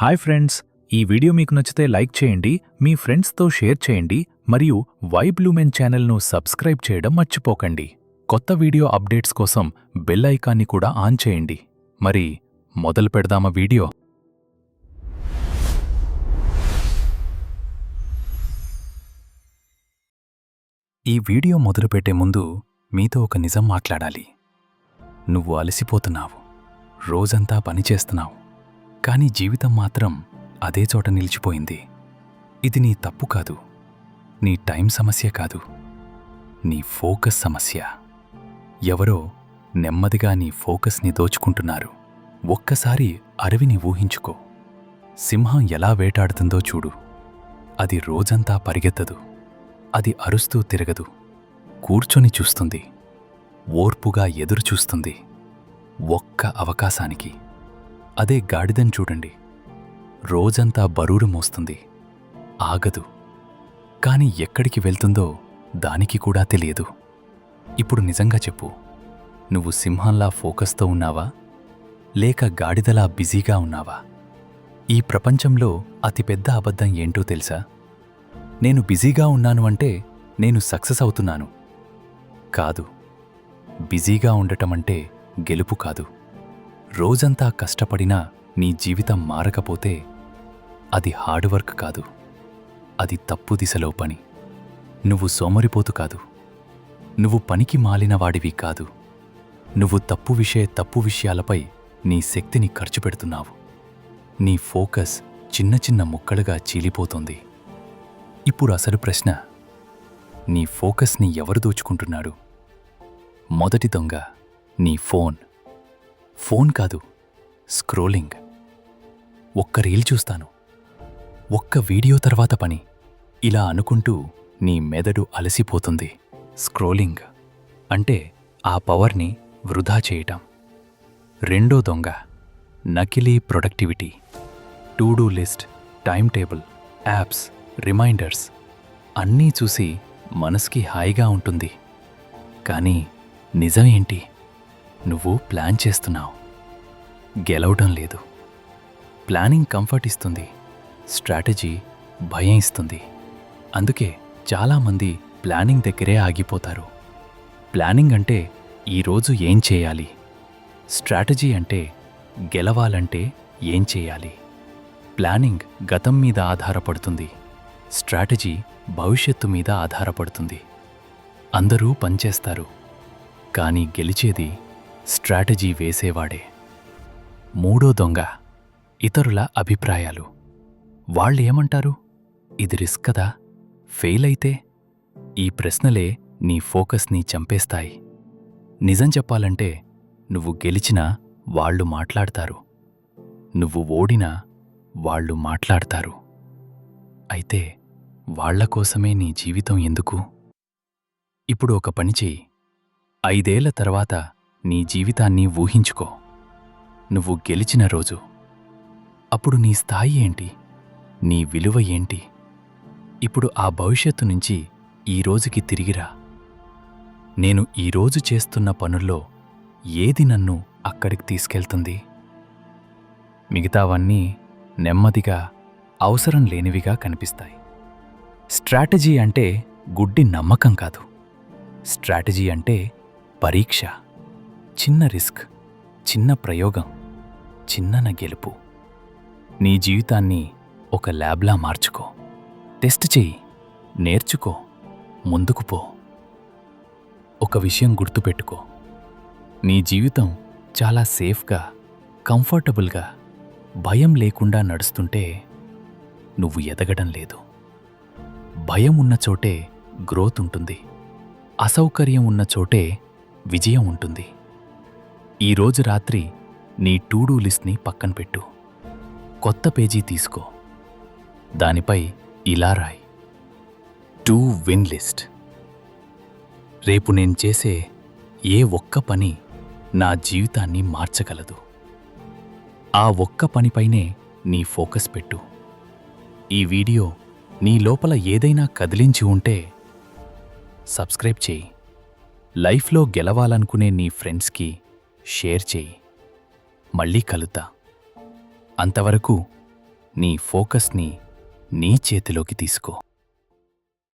Hi friends ఈ video మీకు నచ్చితే లైక్ చేయండి మీ ఫ్రెండ్స్తో షేర్ చేయండి మరియు వైబ్ లూమెన్ ఛానల్ను సబ్స్క్రైబ్ చేయడం మర్చిపోకండి. కొత్త వీడియో అప్డేట్స్ కోసం బెల్ ఐకాన్ని కూడా ఆన్ చేయండి. మరి మొదలు పెడదామా వీడియో? ఈ వీడియో మొదలుపెట్టే ముందు మీతో ఒక నిజం మాట్లాడాలి. నువ్వు అలసిపోతున్నావు. రోజంతా పనిచేస్తున్నావు కానీ జీవితం మాత్రం అదే చోట నిలిచిపోయింది. ఇది నీ తప్పు కాదు. నీ టైం సమస్య కాదు. నీ ఫోకస్ సమస్య. ఎవరో నెమ్మదిగా నీ ఫోకస్ని దోచుకుంటున్నారు. ఒక్కసారి అరవిని ఊహించుకో. సింహం ఎలా వేటాడుతుందో చూడు. అది రోజంతా పరిగెత్తదు. అది అరుస్తూ తిరగదు. కూర్చొని చూస్తుంది. ఓర్పుగా ఎదురు చూస్తుంది ఒక్క అవకాశానికి. అదే గాడిదని చూడండి. రోజంతా బరూరు మోస్తుంది. ఆగదు. కాని ఎక్కడికి వెళ్తుందో దానికి కూడా తెలియదు. ఇప్పుడు నిజంగా చెప్పు. నువ్వు సింహంలా ఫోకస్తో ఉన్నావా? లేక గాడిదలా బిజీగా ఉన్నావా? ఈ ప్రపంచంలో అతిపెద్ద అబద్ధం ఏంటో తెలుసా? నేను బిజీగా ఉన్నాను అంటే నేను సక్సెస్ అవుతున్నాను. కాదు. బిజీగా ఉండటం అంటే గెలుపు కాదు. రోజంతా కష్టపడినా నీ జీవితం మారకపోతే అది హార్డ్ వర్క్ కాదు. అది తప్పు దిశలో పని. నువ్వు సోమరిపోతు కాదు. నువ్వు పనికి మాలినవాడివి కాదు. నువ్వు తప్పు విషయ తప్పు విషయాలపై నీ శక్తిని ఖర్చు పెడుతున్నావు. నీ ఫోకస్ చిన్న చిన్న ముక్కలుగా చీలిపోతుంది. ఇప్పుడు అసలు ప్రశ్న నీ ఫోకస్ని ఎవరు దోచుకుంటున్నాడు? మొదటి దొంగ నీ ఫోన్. ఫోన్ కాదు స్క్రోలింగ్. ఒక్క రీల్ చూస్తాను. ఒక్క వీడియో తర్వాత పని. ఇలా అనుకుంటూ నీ మెదడు అలసిపోతుంది. స్క్రోలింగ్. అంటే ఆ పవర్ని వృధా చేయటం. రెండో దొంగ. నకిలీ productivity. To do list time table apps reminders. అన్నీ చూసి మనసుకి హాయిగా ఉంటుంది. కానీ నిజమేంటి? నువ్వు ప్లాన్ చేస్తున్నావు. గెలవడం లేదు. ప్లానింగ్ కంఫర్ట్ ఇస్తుంది. స్ట్రాటజీ భయం ఇస్తుంది. అందుకే చాలామంది ప్లానింగ్ దగ్గరే ఆగిపోతారు. ప్లానింగ్ అంటే ఈరోజు ఏం చేయాలి? స్ట్రాటజీ అంటే గెలవాలంటే ఏం చేయాలి? ప్లానింగ్ గతం మీద ఆధారపడుతుంది. స్ట్రాటజీ భవిష్యత్తు మీద ఆధారపడుతుంది. అందరూ పనిచేస్తారు. కానీ గెలిచేది స్ట్రాటజీ వేసేవాడే. మూడో దొంగ ఇతరుల అభిప్రాయాలు. వాళ్ళేమంటారు? ఇది రిస్క్ కదా? ఫెయిల్ అయితే? ఈ ప్రశ్నలే నీ ఫోకస్ని చంపేస్తాయి. నిజం చెప్పాలంటే నువ్వు గెలిచినా వాళ్ళు మాట్లాడతారు. నువ్వు ఓడినా వాళ్ళు మాట్లాడతారు. అయితే వాళ్ళ కోసమే నీ జీవితం ఎందుకు? ఇప్పుడు ఒక పని చెయ్యి. ఐదేళ్ళ తర్వాత నీ జీవితాన్ని ఊహించుకో. నువ్వు గెలిచిన రోజు. అప్పుడు నీ స్థాయి ఏంటి? నీ విలువ ఏంటి? ఇప్పుడు ఆ భవిష్యత్తు నుంచి ఈ రోజుకి తిరిగిరా నేను ఈరోజు చేస్తున్న పనుల్లో ఏది నన్ను అక్కడికి తీసుకెళ్తుంది? మిగతావన్నీ నెమ్మదిగా అవసరం లేనివిగా కనిపిస్తాయి. స్ట్రాటజీ అంటే గుడ్డి నమ్మకం కాదు. స్ట్రాటజీ అంటే పరీక్ష. చిన్న రిస్క్ చిన్న ప్రయోగం చిన్నన గెలుపు. నీ జీవితాన్ని ఒక ల్యాబ్లా మార్చుకో. టెస్ట్ చెయ్యి నేర్చుకో ముందుకు పో. ఒక విషయం గుర్తుపెట్టుకో. నీ జీవితం చాలా సేఫ్గా కంఫర్టబుల్గా భయం లేకుండా నడుస్తుంటే నువ్వు ఎదగడం లేదు. భయం ఉన్న చోటే గ్రోత్ ఉంటుంది. అసౌకర్యం ఉన్న చోటే విజయం ఉంటుంది. ఈరోజు రాత్రి నీ టూడూ లిస్ట్ని పక్కన పెట్టు. కొత్త పేజీ తీసుకో. దానిపై ఇలా రాయ్. Two win list. రేపు నేను చేసే ఏ ఒక్క పని నా జీవితాన్ని మార్చగలదు. ఆ ఒక్క పనిపైనే నీ ఫోకస్ పెట్టు. ఈ వీడియో నీ లోపల ఏదైనా కదిలించి ఉంటే సబ్స్క్రైబ్ చేయి. లైఫ్లో గెలవాలనుకునే నీ ఫ్రెండ్స్కి షేర్ చేయి. మళ్ళీ కలుద్దా. అంతవరకు నీ ఫోకస్ని నీ చేతిలోకి తీసుకో.